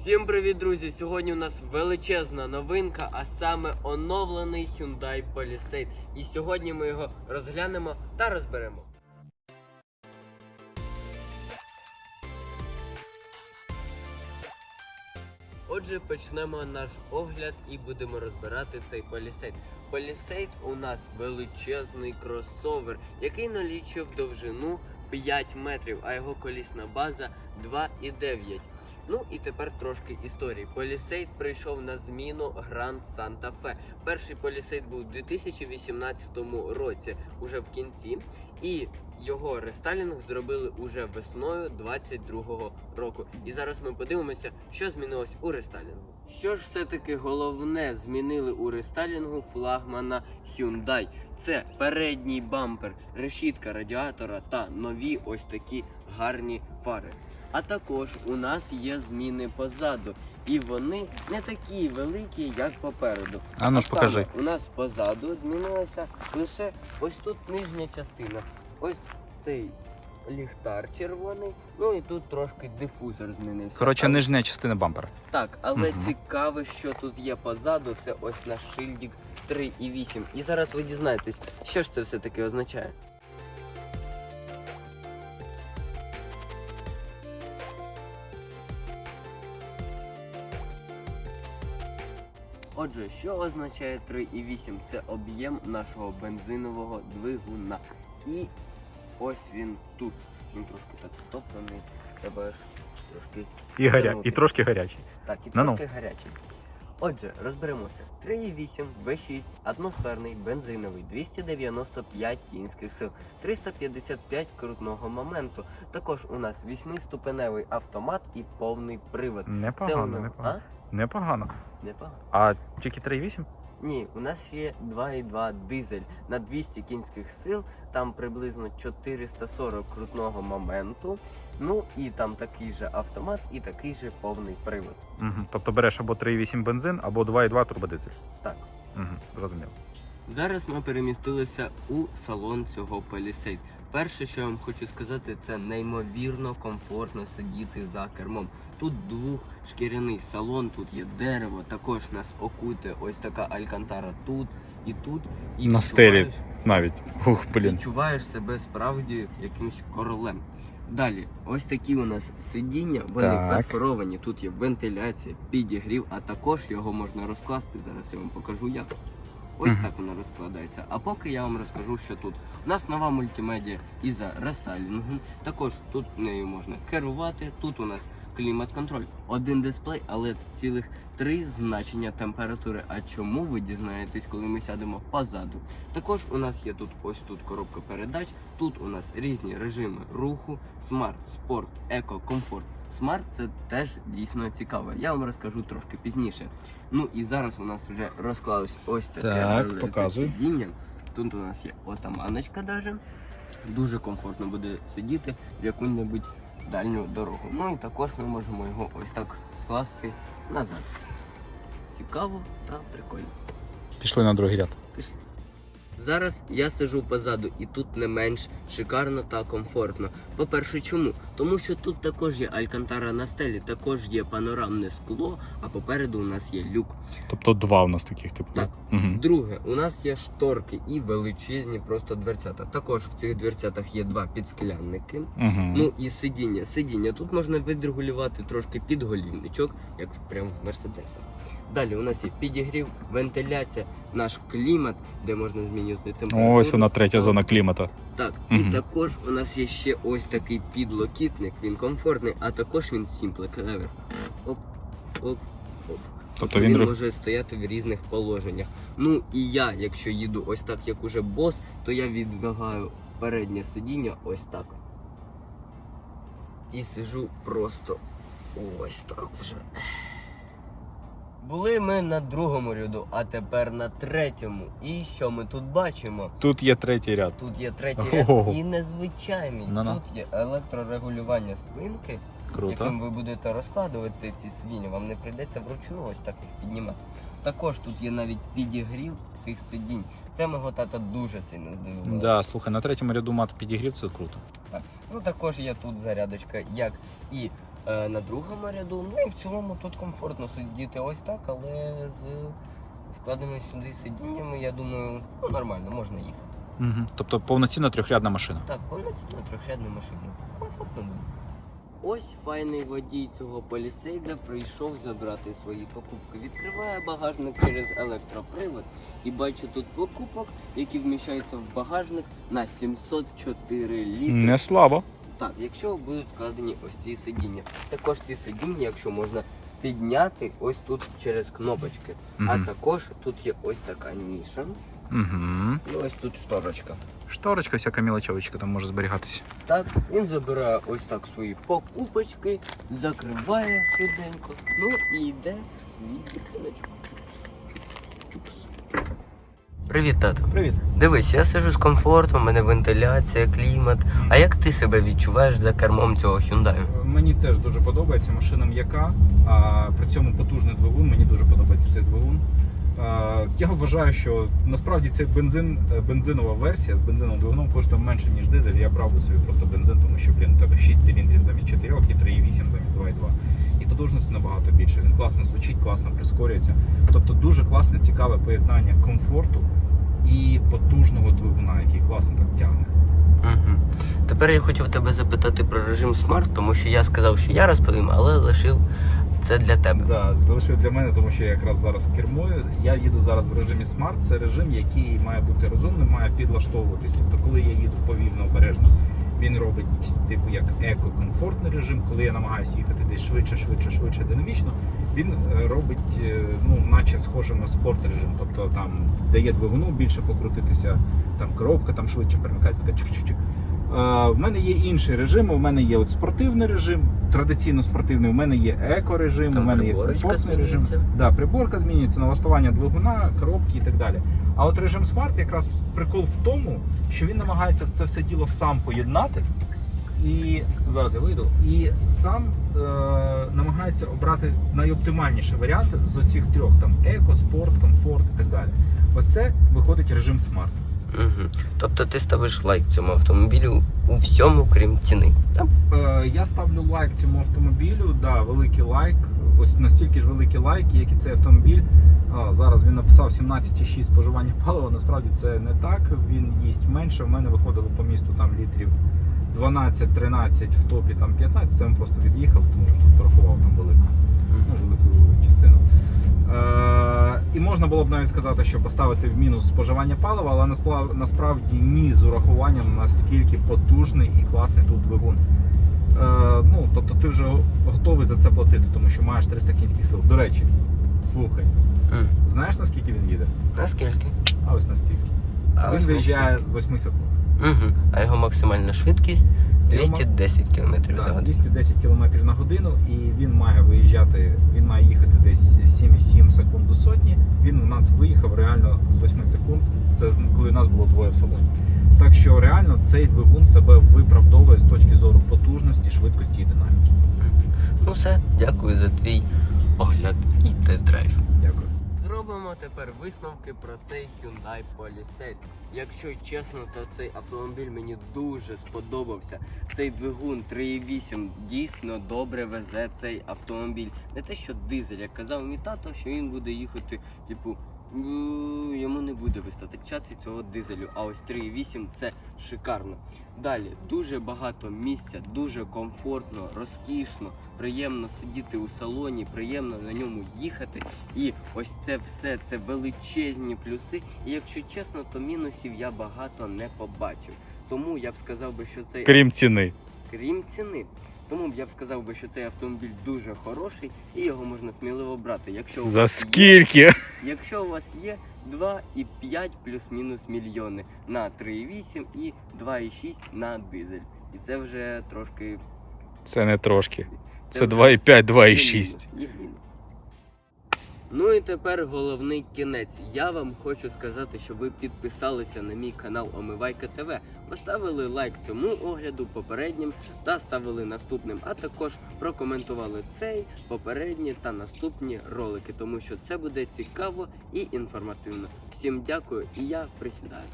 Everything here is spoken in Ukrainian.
Всім привіт, друзі! Сьогодні у нас величезна новинка, а саме оновлений Hyundai Palisade. І сьогодні ми його розглянемо та розберемо. Отже, почнемо наш огляд і будемо розбирати цей Palisade. Palisade у нас величезний кросовер, який налічує в довжину 5 метрів, а його колісна база 2,9. Ну і тепер трошки історії. Полісейд прийшов на зміну Гранд Санта Фе. Перший полісейд був у 2018 році, уже в кінці, і його рестайлінг зробили уже весною 22-го року. І зараз ми подивимося, що змінилось у рестайлінгу. Що ж все-таки головне змінили у рестайлінгу флагмана Hyundai? Це передній бампер, решітка радіатора та нові ось такі гарні фари. А також у нас є зміни позаду, і вони не такі великі, як попереду. А ну ж покажи. У нас позаду змінилася лише ось тут нижня частина. Ось цей ліхтар червоний. Ну і тут трошки дифузор змінився. Коротше, Але- нижня частина бампера. так, але Мгм. цікаве, що тут є позаду, це ось наш шильдик 3,8. І зараз ви дізнаєтесь, що ж це все таки означає. Отже, що означає 3,8? Це об'єм нашого бензинового двигуна. І ось він тут. Він трошки так втоплений. Треба ж трошки І, гаря... І трошки гарячий. так, і Ну-ну. гарячий. Отже, розберемося. 3,8 V6 атмосферний бензиновий 295 кінських сил, 355 крутного моменту. Також у нас 8-ступеневий автомат і повний привод. Це у Непогано, непогано. Непогано. Непогано. А тільки 3,8? Ні, у нас є 2,2 дизель на 200 кінських сил, там приблизно 440 крутного моменту. Ну і там такий же автомат і такий же повний привод. Угу. Тобто береш або 3,8 бензин, або 2,2 турбодизель. Так. Угу. Зрозуміло. Зараз ми перемістилися у салон цього Palisade. Перше, що я вам хочу сказати, це неймовірно комфортно сидіти за кермом. Тут двохшкіряний салон, тут є дерево, також нас окуте ось така алькантара тут і тут. І На стелі. Навіть. Ух, блін. відчуваєш себе справді якимось королем. Далі, ось такі у нас сидіння, вони Так. перфоровані. Тут є вентиляція, підігрів, а також його можна розкласти. Зараз я вам покажу як. Ось так воно розкладається. А поки я вам розкажу, що тут. У нас нова мультимедіа із-за рестайлінгу. Також тут нею можна керувати. Тут у нас клімат-контроль. Один дисплей, але цілих три значення температури. А чому ви дізнаєтесь, коли ми сядемо позаду? Також у нас є тут ось тут коробка передач. Тут у нас різні режими руху, смарт, спорт, еко, комфорт. Смарт це теж дійсно цікаво. Я вам розкажу трошки пізніше. Ну і зараз у нас вже розклалось ось таке Так, сидіння. Тут у нас є отаманочка даже. Дуже комфортно буде сидіти в яку-небудь дальню дорогу. Ну і також ми можемо його ось так скласти назад. Цікаво та прикольно. Пішли на другий ряд. Пішли. Зараз я сижу позаду, і тут не менш шикарно та комфортно. По-перше, чому? Тому що тут також є алькантара на стелі, також є панорамне скло, а попереду у нас є люк. Тобто два у нас таких, типу. Так. Угу. Друге, у нас є шторки і величезні просто дверцята. Також в цих дверцятах є два підсклянники. Угу. Ну і сидіння. Сидіння. Тут можна відрегулювати трошки підголівничок, як прямо в Мерседесах. Далі у нас є підігрів, вентиляція, наш клімат, де можна змінювати температуру. Ось вона третя зона клімата. Так, Мгм. і також у нас є ще ось такий підлокітник, він комфортний, а також він simple clever. Оп, оп, оп. Тобто він він може стояти в різних положеннях. Ну і я, якщо їду ось так, як уже бос, то я відвигаю переднє сидіння ось так. І сижу просто ось так вже. Були ми на другому ряду, а тепер на третьому. І що ми тут бачимо? Тут є третій ряд. Тут є третій ряд Ого. і незвичайний. Ну-ну. Тут є електрорегулювання спинки, Круто. яким ви будете розкладувати ці сидіння. Вам не прийдеться вручну ось так їх піднімати. Також тут є навіть підігрів цих сидінь. Це мого тата дуже сильно здивувало. Да, слухай, на третьому ряду мати підігрів, це круто. Так. Ну також є тут зарядочка, як і на другому ряду. Ну і в цілому тут комфортно сидіти ось так, але з складеними сюди сидіннями, я думаю, ну нормально, можна їхати. Угу. Тобто повноцінна трьохрядна машина. Так, повноцінна трьохрядна машина. Комфортно буде. Ось файний водій цього полісейда прийшов забрати свої покупки. Відкриває багажник через електропривод і бачу тут покупок, які вміщаються в багажник на 704 літри. Не слабо. Так, якщо будуть складені ось ці сидіння. Також ці сидіння, якщо можна підняти ось тут через кнопочки. А також тут є ось така ніша. Угу. І ось тут шторочка. Шторочка, всяка мілочовочка там може зберігатися. Так, він забирає ось так свої покупочки, закриває швиденько, ну і йде в свій будиночок. Привіт, тато. Привіт. Дивись, я сижу з комфортом, у мене вентиляція, клімат. А як ти себе відчуваєш за кермом цього Hyundai? Мені теж дуже подобається машина м'яка, а при цьому потужний двигун. Мені дуже подобається цей двигун. Я вважаю, що насправді це бензин, е, бензинова версія з бензиновим двигуном коштує менше, ніж дизель. Я брав би собі просто бензин, тому що блін, у тебе 6 циліндрів замість 4 і 3,8 замість 2,2. І потужності набагато більше. Він класно звучить, класно прискорюється. Тобто дуже класне, цікаве поєднання комфорту і потужного двигуна, який класно так тягне. Угу. Тепер я хочу в тебе запитати про режим Smart, тому що я сказав, що я розповім, але лишив це для тебе. Да, залишив для мене, тому що я якраз зараз кермую. Я їду зараз в режимі Smart. Це режим, який має бути розумним, має підлаштовуватись. Тобто, коли я їду повільно, обережно, він робить типу як еко-комфортний режим. Коли я намагаюся їхати десь швидше, швидше, швидше, динамічно, він е, робить, е, ну, наче схоже на спорт режим. Тобто там дає двигуну більше покрутитися, там коробка там швидше перемикається, така чик-чик-чик. В мене є інший режим. У мене є от спортивний режим, традиційно спортивний. У мене є еко-режим, у мене є комфортний режим. Да, приборка змінюється, налаштування двигуна, коробки і так далі. А от режим Smart якраз прикол в тому, що він намагається це все діло сам поєднати. І зараз я вийду. І сам е, намагається обрати найоптимальніший варіант з оцих трьох: там еко, спорт, комфорт і так далі. Ось це виходить режим Smart. Угу. Тобто ти ставиш лайк цьому автомобілю у всьому, крім ціни. Так? Е, я ставлю лайк цьому автомобілю. Да, великий лайк. Ось настільки ж великий лайк, як і цей автомобіль. А, зараз він написав 17,6 споживання палива. Насправді це не так. Він їсть менше. У мене виходило по місту там літрів 12-13 в топі там 15. Це він просто від'їхав, тому він тут порахував там велику, ну, велику частину. Е, і можна було б навіть сказати, що поставити в мінус споживання палива, але насправ- насправді ні з урахуванням наскільки потужний і класний тут двигун. Е, ну, тобто ти вже готовий за це платити, тому що маєш 300 кінських сил. До речі, слухай, знаєш наскільки він їде? Наскільки? А ось настільки. А він ось виїжджає з 8 секунд. Угу. А його максимальна швидкість 210 км за годину. 210 км на годину, і він має виїжджати, він має їхати десь 7,7 секунд до сотні. Він у нас виїхав реально з 8 секунд. Це коли нас було двоє в салоні. Так що реально цей двигун себе виправдовує з точки зору потужності, швидкості і динаміки. Ну все, дякую за твій огляд і тест-драйв. Зробимо тепер висновки про цей Hyundai Palisade. Якщо чесно, то цей автомобіль мені дуже сподобався. Цей двигун 3.8 дійсно добре везе цей автомобіль. Не те, що дизель, як казав мій тато, що він буде їхати, типу, «М, йому не буде вистачати цього дизелю. А ось 3.8 це шикарно. Далі дуже багато місця, дуже комфортно, розкішно, приємно сидіти у салоні, приємно на ньому їхати. І ось це все це величезні плюси. І якщо чесно, то мінусів я багато не побачив. Тому я б сказав би, що цей Крім ціни. крім ціни. Тому б я б сказав би, що цей автомобіль дуже хороший і його можна сміливо брати. Якщо у За вас є- скільки? Якщо у вас є 2,5 плюс-мінус мільйони на 3,8 і 2,6 на дизель. І це вже трошки. Це не трошки. Це вже 2,5, є 2,6. мінус, є мінус. Ну і тепер головний кінець. Я вам хочу сказати, щоб ви підписалися на мій канал Омивайка ТВ, поставили лайк цьому огляду попереднім та ставили наступним, а також прокоментували цей, попередні та наступні ролики, тому що це буде цікаво і інформативно. Всім дякую, і я присідаю.